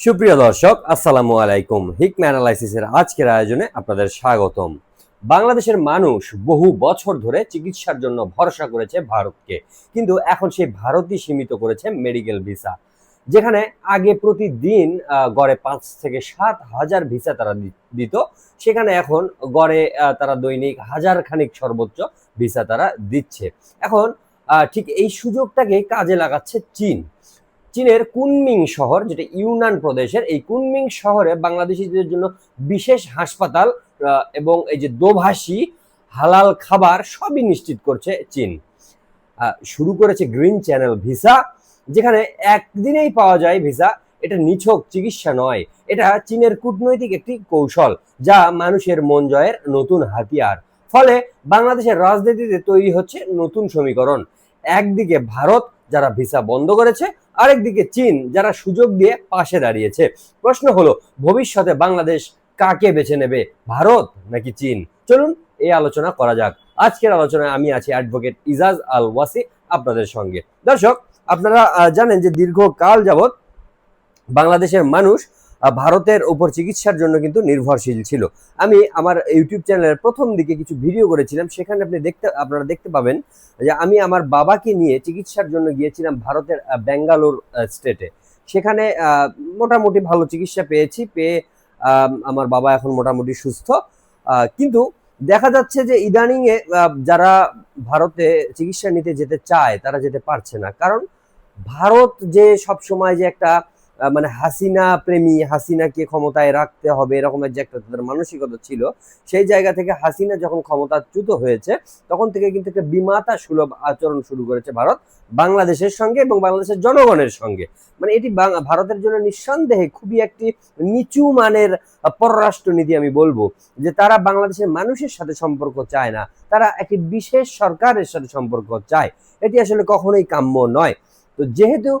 সুপ্রিয় দর্শক, আসসালামু আলাইকুম। হিকম্যান অ্যানালাইসিসের আজকের আয়োজনে আপনাদের স্বাগতম। বাংলাদেশের মানুষ বহু বছর ধরে চিকিৎসার জন্য ভরসা করেছে ভারতকে। কিন্তু এখন সেই ভারতই সীমিত করেছে মেডিকেল ভিসা যেখানে আগে প্রতিদিন গড়ে পাঁচ থেকে সাত হাজার ভিসা তারা দিত। সেখানে এখন গড়ে তারা দৈনিক হাজার খানিক সর্বোচ্চ ভিসা তারা দিচ্ছে। এখন ঠিক এই সুযোগটাকে কাজে লাগাচ্ছে চীন। চীনের কুনমিং শহর, যেটা ইউনান প্রদেশের, এই কুনমিং শহরে বাংলাদেশিদের জন্য বিশেষ হাসপাতাল এবং এই যে দোভাষী হালাল খাবার সবই নিশ্চিত করছে চীন। শুরু করেছে গ্রিন চ্যানেল ভিসা, যেখানে একদিনেই পাওয়া যায় ভিসা, এটা নিছক চিকিৎসা নয়, এটা চীনের কূটনৈতিক একটি কৌশল, যা মানুষের মন জয়ের নতুন হাতিয়ার। ফলে বাংলাদেশের রাজনীতিতে তৈরি হচ্ছে নতুন সমীকরণ। একদিকে ভারত যারা ভিসা বন্ধ করেছে, আরেকদিকে চীন যারা সুযোগ দিয়ে পাশে দাঁড়িয়েছে। প্রশ্ন হলো, ভবিষ্যতে বাংলাদেশ কাকে বেছে নেবে, ভারত নাকি চীন? চলুন এই আলোচনা করা যাক। আজকের আলোচনায় আমি আছি অ্যাডভোকেট ইজাজ আল ওয়াসি আপনাদের সঙ্গে। দর্শক, আপনারা জানেন যে দীর্ঘকাল যাবৎ বাংলাদেশের মানুষ ভারতের উপর চিকিৎসার জন্য কিন্তু নির্ভরশীল ছিল। আমি আমার ইউটিউব চ্যানেলের প্রথম দিকে কিছু ভিডিও করেছিলাম, সেখানে আপনি দেখতে, আপনারা দেখতে পাবেন যে আমি আমার বাবাকে নিয়ে চিকিৎসার জন্য গিয়েছিলাম ভারতের ব্যাঙ্গালোর স্টেটে। সেখানে মোটামুটি ভালো চিকিৎসা পেয়েছি, পেয়ে আমার বাবা এখন মোটামুটি সুস্থ। কিন্তু দেখা যাচ্ছে যে ইদানিং এ যারা ভারতে চিকিৎসা নিতে যেতে চায়, তারা যেতে পারছে না। কারণ ভারত যে সব সময় যে একটা মানে হাসিনা প্রেমী, হাসিনাকে ক্ষমতায় রাখতে হবে এরকমের যে একটা তাদের মানসিকতা ছিল। সেই জায়গা থেকে হাসিনা যখন ক্ষমতাচ্যুত হয়েছে, তখন থেকে কিন্তু একটা বিমাতা সুলভ আচরণ শুরু করেছে ভারত বাংলাদেশের সঙ্গে এবং বাংলাদেশের জনগণের সঙ্গে। মানে এটি ভারতের জন্য নিঃসন্দেহে খুবই একটি নিচু মানের পররাষ্ট্রনীতি আমি বলব, যে তারা বাংলাদেশের মানুষের সাথে সম্পর্ক চায় না, তারা একটি বিশেষ সরকারের সাথে সম্পর্ক চায়। এটি আসলে কখনোই কাম্য নয়। তো যেহেতু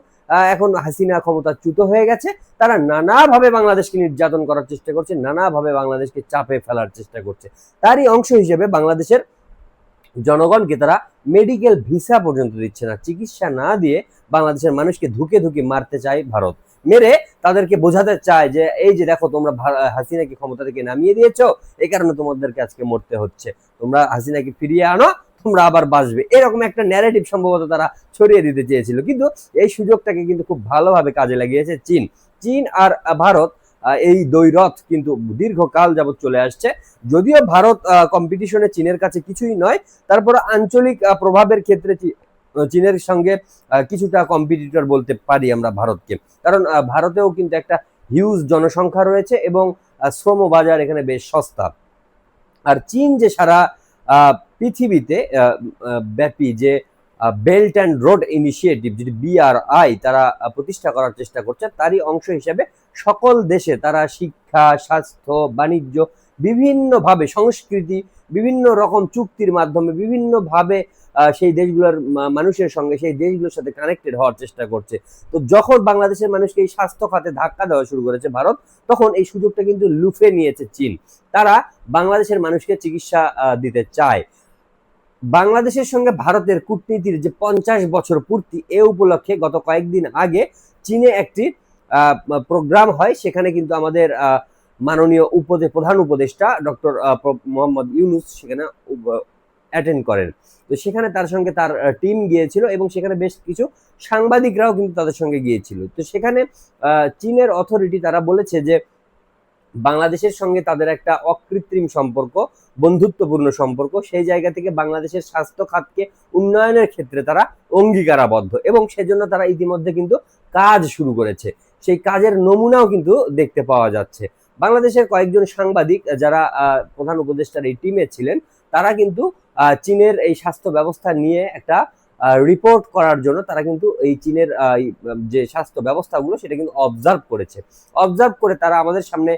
এখন হাসিনা ক্ষমতাচ্যুত হয়ে গেছে। তারা নানাভাবে বাংলাদেশকে নির্যাতন করার চেষ্টা করছে, নানাভাবে বাংলাদেশকে চাপে ফেলার চেষ্টা করছে। তারই অংশ হিসেবে বাংলাদেশের জনগণকে তারা মেডিকেল ভিসা পর্যন্ত দিচ্ছে না। চিকিৎসা না দিয়ে বাংলাদেশের মানুষকে ধুকে ধুকে মারতে চায় ভারত। মেরে তাদেরকে বোঝাতে চায় যে, এই যে দেখো, তোমরা হাসিনাকে ক্ষমতা থেকে নামিয়ে দিয়েছ এই কারণে তোমাদেরকে আজকে মরতে হচ্ছে। তোমরা হাসিনাকে ফিরিয়ে আনো তোমরা আবার বাঁচবে। এরকম একটা ন্যারেটিভ সম্ভবত তারা ছড়িয়ে দিতে চেয়েছিল। কিন্তু এই সুযোগটাকে কিন্তু খুব ভালোভাবে কাজে লাগিয়েছে চীন। চীন আর ভারত এই দ্বৈরথ কিন্তু দীর্ঘকাল যাবৎ চলে আসছে। যদিও ভারত কম্পিটিশনে চীনের কাছে কিছুই নয়, তারপর আঞ্চলিক প্রভাবের ক্ষেত্রে চীনের সঙ্গে কিছুটা কম্পিটিটর বলতে পারি আমরা ভারতকে। কারণ ভারতেও কিন্তু একটা হিউজ জনসংখ্যা রয়েছে এবং শ্রম বাজার এখানে বেশ সস্তা। আর চীন যে সারা পৃথিবীতে ব্যাপী যে বেল্ট অ্যান্ড রোড ইনিশিয়েটিভ যেটি বিআরআই তারা প্রতিষ্ঠা করার চেষ্টা করছে, তারই অংশ হিসেবে সকল দেশে তারা শিক্ষা, স্বাস্থ্য, বাণিজ্য বিভিন্নভাবে সংস্কৃতি, বিভিন্ন রকম চুক্তির মাধ্যমে বিভিন্নভাবে সেই দেশগুলোর মানুষের সঙ্গে সেই দেশগুলোর সাথে কানেক্টেড হওয়ার চেষ্টা করছে। তো যখন বাংলাদেশের মানুষকে এই স্বাস্থ্য খাতে ধাক্কা দেওয়া শুরু করেছে ভারত, তখন এই সুযোগটা কিন্তু লুফে নিয়েছে চীন। তারা বাংলাদেশের মানুষকে চিকিৎসা দিতে চায়। বাংলাদেশের সঙ্গে ভারতের কূটনীতির যে পঞ্চাশ বছর পূর্তি এ উপলক্ষে গত কয়েকদিন আগে চীনে একটি প্রোগ্রাম হয়। সেখানে কিন্তু আমাদের মাননীয় উপদে, প্রধান উপদেষ্টা ডক্টর মোহাম্মদ ইউনুস সেখানে অ্যাটেন্ড করেন। তো সেখানে তার সঙ্গে তার টিম গিয়েছিল এবং সেখানে বেশ কিছু সাংবাদিকরাও কিন্তু তাদের সঙ্গে গিয়েছিল। তো সেখানে চীনের অথরিটি তারা বলেছে যে বাংলাদেশের সঙ্গে তাদের একটা অকৃত্রিম সম্পর্ক, বন্ধুত্বপূর্ণ সম্পর্ক। সেই জায়গা থেকে বাংলাদেশের স্বাস্থ্য খাতকে উন্নয়নের ক্ষেত্রে তারা অঙ্গীকারাবদ্ধ এবং সেজন্য তারা ইতিমধ্যে কিন্তু কাজ শুরু করেছে। সেই কাজের নমুনাও কিন্তু দেখতে পাওয়া যাচ্ছে। বাংলাদেশের কয়েকজন সাংবাদিক যারা প্রধান উপদেষ্টার এই টিমে ছিলেন, তারা কিন্তু চীনের এই স্বাস্থ্য ব্যবস্থা নিয়ে একটা রিপোর্ট করার জন্য তারা কিন্তু এই চীনের যে স্বাস্থ্য ব্যবস্থাগুলো সেটা কিন্তু অবজার্ভ করেছে। অবজার্ভ করে তারা আমাদের সামনে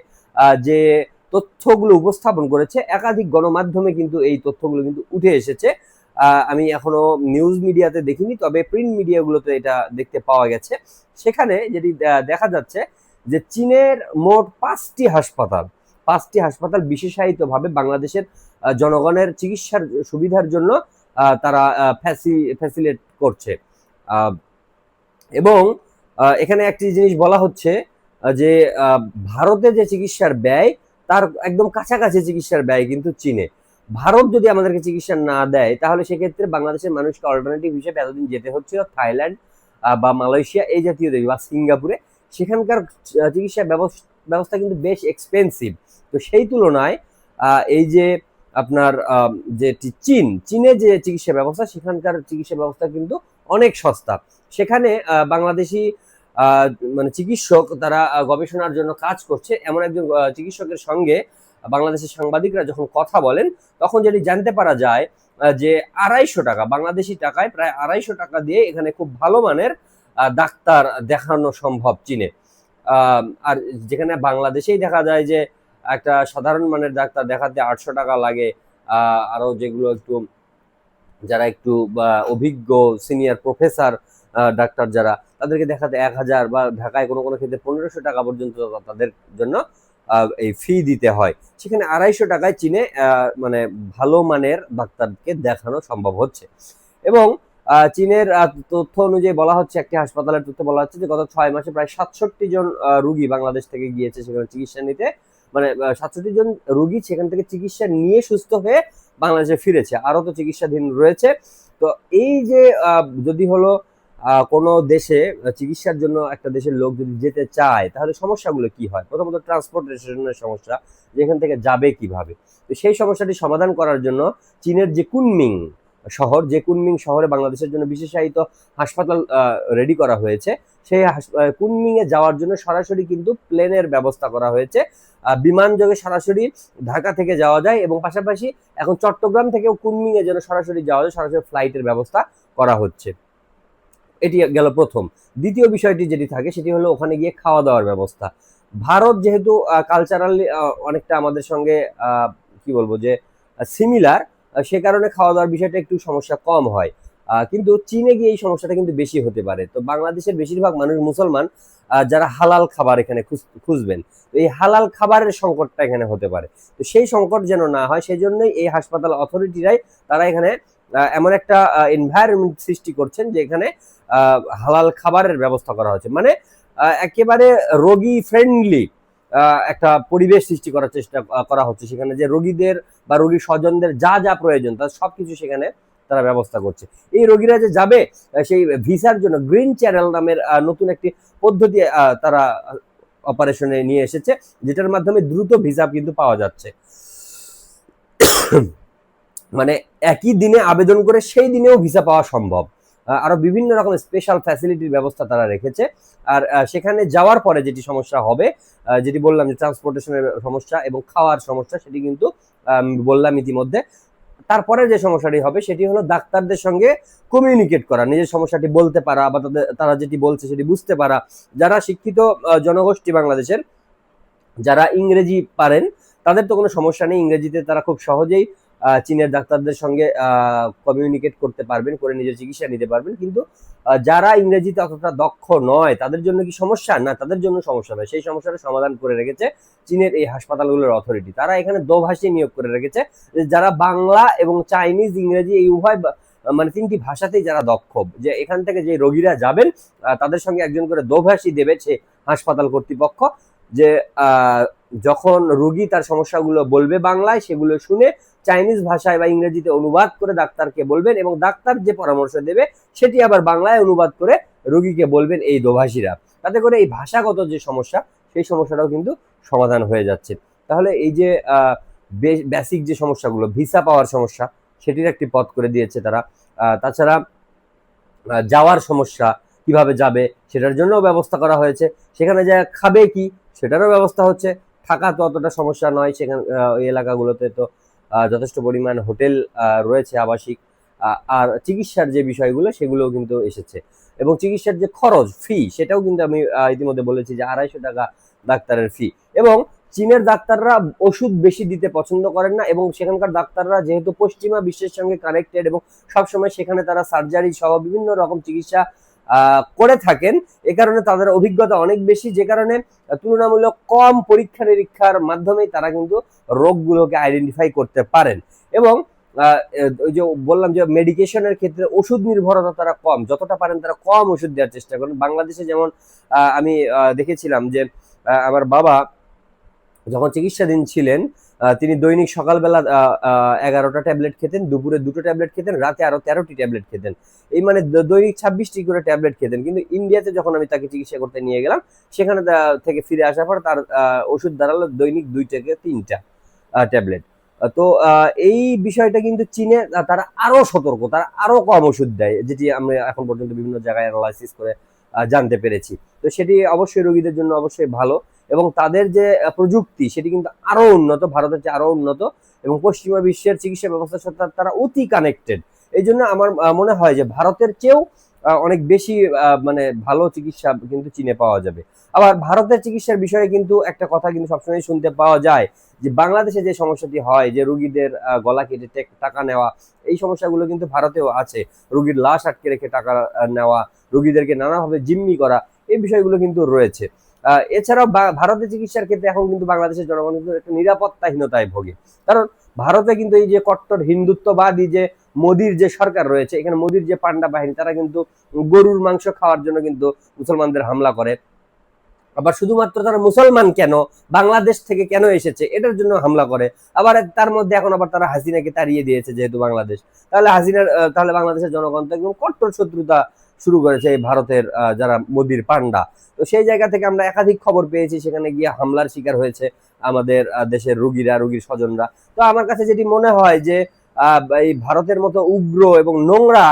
যে তথ্যগুলো উপস্থাপন করেছে, একাধিক গণমাধ্যমে কিন্তু এই তথ্যগুলো কিন্তু উঠে এসেছে। আমি এখনও নিউজ মিডিয়াতে দেখিনি, তবে প্রিন্ট মিডিয়াগুলোতে এটা দেখতে পাওয়া গেছে। সেখানে যেটি দেখা যাচ্ছে যে চীনের মোট পাঁচটি হাসপাতাল পাঁচটি হাসপাতাল বিশেষায়িতভাবে বাংলাদেশের জনগণের চিকিৎসার সুবিধার জন্য তারা ফ্যাসিলেট করছে। এবং এখানে একটি জিনিস বলা হচ্ছে যে ভারতে যে চিকিৎসার ব্যয়, তার একদম কাছাকাছি চিকিৎসার ব্যয় কিন্তু চীনে। ভারত যদি আমাদেরকে চিকিৎসা না দেয়, তাহলে সেক্ষেত্রে বাংলাদেশের মানুষকে অল্টারনেটিভ হিসেবে এতদিন যেতে হচ্ছিল, থাইল্যান্ড বা মালয়েশিয়া, এই জাতীয় দেশ, বা সিঙ্গাপুরে। সেখানকার চিকিৎসা ব্যবস্থা কিন্তু বেশ এক্সপেন্সিভ তো সেই তুলনায় এই যে আপনার যে চীন, চীনে যে চিকিৎসা ব্যবস্থা, সেখানকার চিকিৎসা ব্যবস্থা কিন্তু অনেক সস্তা। সেখানে বাংলাদেশি মানে চিকিৎসক তারা গবেষণার জন্য কাজ করছে। এমন একজন চিকিৎসকের সঙ্গে বাংলাদেশের সাংবাদিকরা যখন কথা বলেন, তখন যেটি জানতে পারা যায় যে আড়াইশো টাকা, বাংলাদেশি টাকায় প্রায় আড়াইশো টাকা দিয়ে এখানে খুব ভালো মানের ডাক্তার দেখানো সম্ভব চীনে। আর যেখানে বাংলাদেশেই দেখা যায় যে একটা সাধারণ মানের ডাক্তার দেখাতে আটশো টাকা লাগে আরও যেগুলো একটু, যারা একটু অভিজ্ঞ, সিনিয়র প্রফেসর ডাক্তার যারা, তাদেরকে দেখাতে এক হাজার বা ঢাকায় কোনো কোনো ক্ষেত্রে পনেরোশো টাকা পর্যন্ত তাদের জন্য এই ফি দিতে হয়। সেখানে আড়াইশো টাকায় চীনে মানে ভালো মানের ডাক্তারকে দেখানো সম্ভব হচ্ছে। এবং চীনের তথ্য অনুযায়ী বলা হচ্ছে, একটি হাসপাতালের তথ্য বলা হচ্ছে যে গত ছয় মাসে প্রায় সাতষট্টি জন রুগী বাংলাদেশ থেকে গিয়েছে সেখানে চিকিৎসা নিতে। মানে সাতষট্টি জন রুগী সেখান থেকে চিকিৎসা নিয়ে সুস্থ হয়ে বাংলাদেশে ফিরেছে। আরও তো চিকিৎসাধীন রয়েছে। তো এই যে যদি হলো কোনো দেশে চিকিৎসার জন্য একটা দেশের লোক যদি যেতে চায়, তাহলে সমস্যাগুলো কি হয়? প্রথমত ট্রান্সপোর্টেশনের সমস্যা যেখান থেকে যাবে কীভাবে? তো সেই সমস্যাটি সমাধান করার জন্য চীনের যে কুনমিং শহর, যে কুনমিং শহরে বাংলাদেশের জন্য বিশেষায়িত হাসপাতাল রেডি করা হয়েছে, সেই কুনমিং এ যাওয়ার জন্য সরাসরি কিন্তু প্লেনের ব্যবস্থা করা হয়েছে। বিমান যোগে সরাসরি ঢাকা থেকে যাওয়া যায় এবং পাশাপাশি এখন চট্টগ্রাম থেকেও কুনমিং এর জন্য সরাসরি যাওয়া যায়, সরাসরি ফ্লাইটের ব্যবস্থা করা হচ্ছে। এটি গেল প্রথম। দ্বিতীয় বিষয়টি যেটি থাকে, সেটি হলো ওখানে গিয়ে খাওয়া দাওয়ার ব্যবস্থা। ভারত যেহেতু কালচারালি অনেকটা আমাদের সঙ্গে কি বলব যে সিমিলার সে কারণে খাওয়া দাওয়ার বিষয়টা একটু সমস্যা কম হয়। কিন্তু চীনে গিয়ে এই সমস্যাটা কিন্তু বেশি হতে পারে। তো বাংলাদেশের বেশিরভাগ মানুষ মুসলমান যারা হালাল খাবার এখানে খুঁজ- খুঁজবেন। এই হালাল খাবারের সংকটটা এখানে হতে পারে। তো সেই সংকট যেন না হয় সেই জন্যই এই হাসপাতাল অথরিটিরাই তারা এখানে এমন একটা এনভায়রনমেন্ট সৃষ্টি করছেন যে এখানে হালাল খাবারের ব্যবস্থা করা হচ্ছে। মানে একেবারে রোগী ফ্রেন্ডলি একটা পরিবেশ সৃষ্টি করার চেষ্টা করা হচ্ছে। সেখানে যে রোগীদের বা রোগীর স্বজনদের যা যা প্রয়োজন তার সব কিছু সেখানে তারা ব্যবস্থা করছে। এই রোগীরা যে যাবে সেই ভিসার জন্য গ্রিন চ্যানেল নামের নতুন একটি পদ্ধতি তারা অপারেশনে নিয়ে এসেছে, যেটার মাধ্যমে দ্রুত ভিসা কিন্তু পাওয়া যাচ্ছে। মানে একই দিনে আবেদন করে সেই দিনেও ভিসা পাওয়া সম্ভব। আহ, আরও বিভিন্ন রকম স্পেশাল ফ্যাসিলিটির ব্যবস্থা তারা রেখেছে। আর সেখানে যাওয়ার পরে যেটি সমস্যা হবে যেটি বললাম যে ট্রান্সপোর্টেশনের সমস্যা এবং খাওয়ার সমস্যা সেটি কিন্তু বললাম ইতিমধ্যে। তারপরে যে সমস্যাটি হবে সেটি হলো ডাক্তারদের সঙ্গে কমিউনিকেট করা নিজের সমস্যাটি বলতে পারা বা তাদের তারা যেটি বলছে সেটি বুঝতে পারা। যারা শিক্ষিত জনগোষ্ঠী বাংলাদেশের যারা ইংরেজি পারেন তাদের তো কোনো সমস্যা নেই। ইংরেজিতে তারা খুব সহজেই চীনের ডাক্তারদের সঙ্গে কমিউনিকেট করতে পারবেন, করে নিজের চিকিৎসা নিতে পারবেন। কিন্তু যারা ইংরেজিতে অতটা দক্ষ নয়, তাদের জন্য কি সমস্যা? না, তাদের জন্য সমস্যা নয়। সেই সমস্যাটা সমাধান করে রেখেছে চীনের এই হাসপাতালগুলোর অথরিটি তারা এখানে দোভাষী নিয়োগ করে রেখেছে। যারা বাংলা এবং চাইনিজ, ইংরেজি এই উভয় মানে তিনটি ভাষাতেই যারা দক্ষ, যে এখান থেকে যে রোগীরা যাবেন তাদের সঙ্গে একজন করে দোভাষী দেবে সে হাসপাতাল কর্তৃপক্ষ। যে যখন রোগী তার সমস্যাগুলো বলবে বাংলায়, সেগুলো শুনে চাইনিজ ভাষায় বা ইংরেজিতে অনুবাদ করে ডাক্তারকে বলবেন এবং ডাক্তার যে পরামর্শ দেবে, সেটি আবার বাংলায় অনুবাদ করে রোগীকে বলবেন এই দোভাষীরা। তাতে করে এই ভাষাগত যে সমস্যা, সেই সমস্যাটাও কিন্তু সমাধান হয়ে যাচ্ছে। তাহলে এই যে বেসিক যে সমস্যাগুলো ভিসা পাওয়ার সমস্যা, সেটির একটি পথ করে দিয়েছে তারা। তাছাড়া যাওয়ার সমস্যা কীভাবে যাবে, সেটার জন্যও ব্যবস্থা করা হয়েছে। সেখানে যা খাবে কি, সেটারও ব্যবস্থা হচ্ছে। থাকা তো অতটা সমস্যা নয় সেখানে এলাকাগুলোতে তো। যথেষ্ট পরিমাণ হোটেল রয়েছে আবাসিক আর চিকিৎসার যে বিষয়গুলো, সেগুলোও কিন্তু এসেছে। এবং চিকিৎসার যে খরচ ফি সেটাও কিন্তু আমি ইতিমধ্যে বলেছি যে আড়াইশো টাকা ডাক্তারের ফি এবং চীনের ডাক্তাররা ওষুধ বেশি দিতে পছন্দ করেন না এবং সেখানকার ডাক্তাররা যেহেতু পশ্চিমা বিশ্বের সঙ্গে কানেক্টেড এবং সবসময় সেখানে তারা সার্জারি সহ বিভিন্ন রকম চিকিৎসা করে থাকেন। এ কারণে তাদের অভিজ্ঞতা অনেক বেশি। যে কারণে তুলনামূলক কম পরীক্ষা নিরীক্ষার মাধ্যমেই তারা কিন্তু রোগগুলোকে আইডেন্টিফাই করতে পারেন। এবং ওই যে বললাম যে মেডিকেশনের ক্ষেত্রে ওষুধ নির্ভরতা তারা কম। যতটা পারেন তারা কম ওষুধ দেওয়ার চেষ্টা করেন। বাংলাদেশে যেমন আমি দেখেছিলাম যে আমার বাবা যখন চিকিৎসাধীন ছিলেন তিনি দৈনিক সকালবেলা এগারোটা ট্যাবলেট খেতেন, দুপুরে দুটো ট্যাবলেট খেতেন, রাতে আরও তেরোটি ট্যাবলেট খেতেন। এই মানে দৈনিক ছাব্বিশটি করে ট্যাবলেট খেতেন। কিন্তু ইন্ডিয়াতে যখন আমি তাকে চিকিৎসা করতে নিয়ে গেলাম, সেখানে থেকে ফিরে আসার পর তার ওষুধ দাঁড়াল দৈনিক দুই থেকে তিনটা ট্যাবলেট। তো এই বিষয়টা কিন্তু চীনে তারা আরও সতর্ক, তারা আরও কম ওষুধ দেয়, যেটি আমরা এখন পর্যন্ত বিভিন্ন জায়গায় অ্যানালাইসিস করে জানতে পেরেছি। তো সেটি অবশ্যই রোগীদের জন্য অবশ্যই ভালো। এবং তাদের যে প্রযুক্তি সেটি কিন্তু আরও উন্নত, ভারতের চেয়ে আরও উন্নত এবং পশ্চিমা বিশ্বের চিকিৎসা ব্যবস্থার সাথে তারা অতি কানেক্টেড এই জন্য আমার মনে হয় যে ভারতের চেয়েও অনেক বেশি মানে ভালো চিকিৎসা কিন্তু চীনে পাওয়া যাবে। আবার ভারতের চিকিৎসার বিষয়ে কিন্তু একটা কথা কিন্তু সবসময় শুনতে পাওয়া যায় যে, বাংলাদেশে যে সমস্যাটি হয় যে, রুগীদের গলা কেটে টাকা নেওয়া, এই সমস্যাগুলো কিন্তু ভারতেও আছে। রুগীর লাশ আটকে রেখে টাকা নেওয়া, রুগীদেরকে নানাভাবে জিম্মি করা, এই বিষয়গুলো কিন্তু রয়েছে। এছাড়াও ভারতের চিকিৎসার ক্ষেত্রে এখন কিন্তু বাংলাদেশের জনগণ কিন্তু একটা নিরাপত্তাহীনতায় ভোগে। কারণ ভারতে কিন্তু এই যে কট্টর হিন্দুত্ববাদী যে মোদির যে সরকার রয়েছে, এখানে মোদির যে পান্ডা বাহিনী, তারা কিন্তু গরুর মাংস খাওয়ার জন্য কিন্তু মুসলমানদের হামলা করে। আবার শুধুমাত্র তারা মুসলমান কেন? বাংলাদেশ থেকে কেন এসেছে? এটার জন্য হামলা করে। আবার তার মধ্যে এখন আবার তারা হাসিনাকে তাড়িয়ে দিয়েছে যেহেতু বাংলাদেশ। তাহলে হাসিনার তাহলে বাংলাদেশের জনগণ তো একদম কট্টর শত্রুতা শুরু করেছে এই ভারতের যারা মোদির পান্ডা। তো সেই জায়গা থেকে আমরা একাধিক খবর পেয়েছি, সেখানে গিয়ে হামলার শিকার হয়েছে আমাদের দেশের রুগীরা, রুগীর স্বজনরা। তো আমার কাছে যেটি মনে হয় যে এই ভারতের মতো উগ্র এবং নোংরা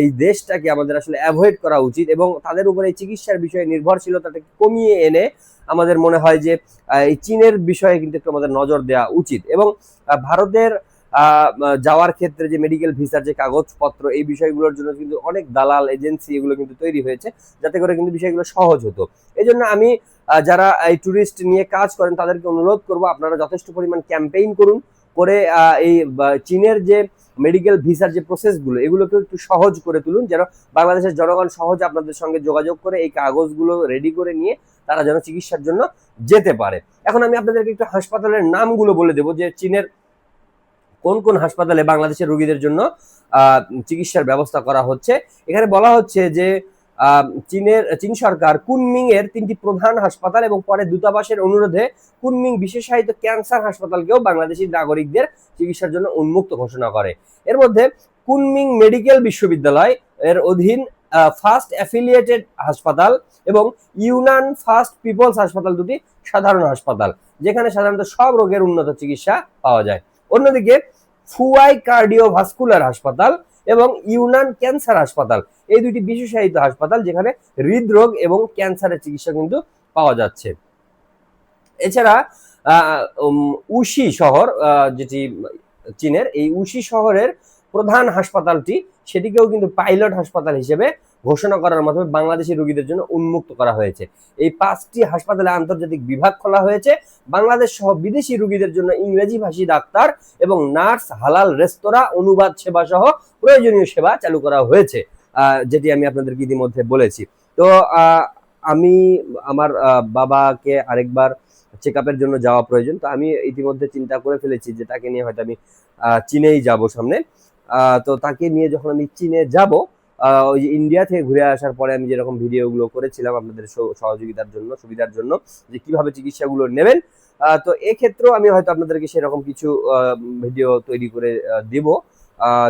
এই দেশটাকে আমাদের আসলে অ্যাভয়েড করা উচিত এবং তাদের উপরে এই চিকিৎসার বিষয়ে নির্ভরশীলতাটাকে কমিয়ে এনে আমাদের মনে হয় যে এই চীনের বিষয়ে কিন্তু একটু আমাদের নজর দেওয়া উচিত। এবং ভারতের যাওয়ার ক্ষেত্রে যে মেডিকেল ভিসার যে কাগজপত্র, এই বিষয়গুলোর জন্য কিন্তু অনেক দালাল এজেন্সি এগুলো কিন্তু তৈরি হয়েছে, যাতে করে কিন্তু বিষয়গুলো সহজ হতো। এই জন্য আমি যারা এই ট্যুরিস্ট নিয়ে কাজ করেন, তাদেরকে অনুরোধ করব, আপনারা যথেষ্ট পরিমাণ ক্যাম্পেইন করুন, করে এই চীনের যে মেডিকেল ভিসার যে প্রসেসগুলো এগুলোকে একটু সহজ করে তুলুন, যেন বাংলাদেশের জনগণ সহজে আপনাদের সঙ্গে যোগাযোগ করে, এই কাগজগুলো রেডি করে নিয়ে তারা যেন চিকিৎসার জন্য যেতে পারে। এখন আমি আপনাদেরকে একটু হাসপাতালের নামগুলো বলে দেবো, যে চীনের কোন কোন হাসপাতালে বাংলাদেশের রোগীদের জন্য চিকিৎসার ব্যবস্থা করা হচ্ছে। এখানে বলা হচ্ছে যে চীনের, চীন সরকার কুনমিং এর তিনটি প্রধান হাসপাতাল এবং পরে দূতাবাসের অনুরোধে কুনমিং বিশেষায়িত ক্যান্সার হাসপাতালকেও বাংলাদেশি নাগরিকদের চিকিৎসার জন্য উন্মুক্ত ঘোষণা করে। এর মধ্যে কুনমিং মেডিকেল বিশ্ববিদ্যালয় এর অধীন ফার্স্ট অ্যাফিলিয়েটেড হাসপাতাল এবং ইউনান ফার্স্ট পিপলস হাসপাতাল দুটি সাধারণ হাসপাতাল, যেখানে সাধারণত সব রোগের উন্নত চিকিৎসা পাওয়া যায়। অন্যদিকে ফুয়াই কার্ডিওভাস্কুলার হাসপাতাল এবং ইউনান ক্যান্সার হাসপাতাল। এই দুটি বিশেষায়িত হাসপাতাল যেখানে হৃদরোগ এবং ক্যান্সারের চিকিৎসা কিন্তু পাওয়া যাচ্ছে। এছাড়া উশি শহর যেটি চীনের, এই উশি শহরের প্রধান হাসপাতালটি সেটিকেও কিন্তু পাইলট হাসপাতাল হিসেবে ঘোষণা করার মাধ্যমে বাংলাদেশি রোগীদের জন্য উন্মুক্ত করা হয়েছে। এই পাঁচটি হাসপাতালে আন্তর্জাতিক বিভাগ খোলা হয়েছে। বাংলাদেশ সহ বিদেশি রোগীদের জন্য ইংরেজি ভাষী ডাক্তার এবং নার্স, হালাল রেস্তোরাঁ, অনুবাদ সেবা সহ প্রয়োজনীয় সেবা চালু করা হয়েছে যেটি আমি আপনাদেরকে ইতিমধ্যে বলেছি। তো আমি আমার বাবাকে আরেকবার চেক আপের জন্য যাওয়া প্রয়োজন। তো আমি ইতিমধ্যে চিন্তা করে ফেলেছি যে তাকে নিয়ে হয়তো আমি চীনেই যাব সামনে। তো তাকে নিয়ে যখন আমি চীনে যাব ওই ইন্ডিয়া থেকে ঘুরে আসার পরে আমি যেরকম ভিডিওগুলো করেছিলাম আপনাদের সহযোগিতার জন্য, সুবিধার জন্য, যে কীভাবে চিকিৎসাগুলো নেবেন তো এক্ষেত্রেও আমি হয়তো আপনাদেরকে সেরকম কিছু ভিডিও তৈরি করে দিব।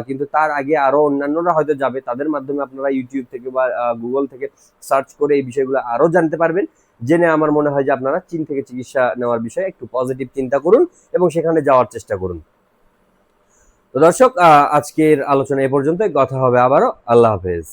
কিন্তু তার আগে আরও অন্যান্যরা হয়তো যাবে, তাদের মাধ্যমে আপনারা ইউটিউব থেকে বা গুগল থেকে সার্চ করে এই বিষয়গুলো আরও জানতে পারবেন। জেনে আমার মনে হয় যে আপনারা চীন থেকে চিকিৎসা নেওয়ার বিষয়ে একটু পজিটিভ চিন্তা করুন এবং সেখানে যাওয়ার চেষ্টা করুন। তো দর্শক আজকের আলোচনা এ পর্যন্ত কথা হবে আবারও। আল্লাহ হাফেজ।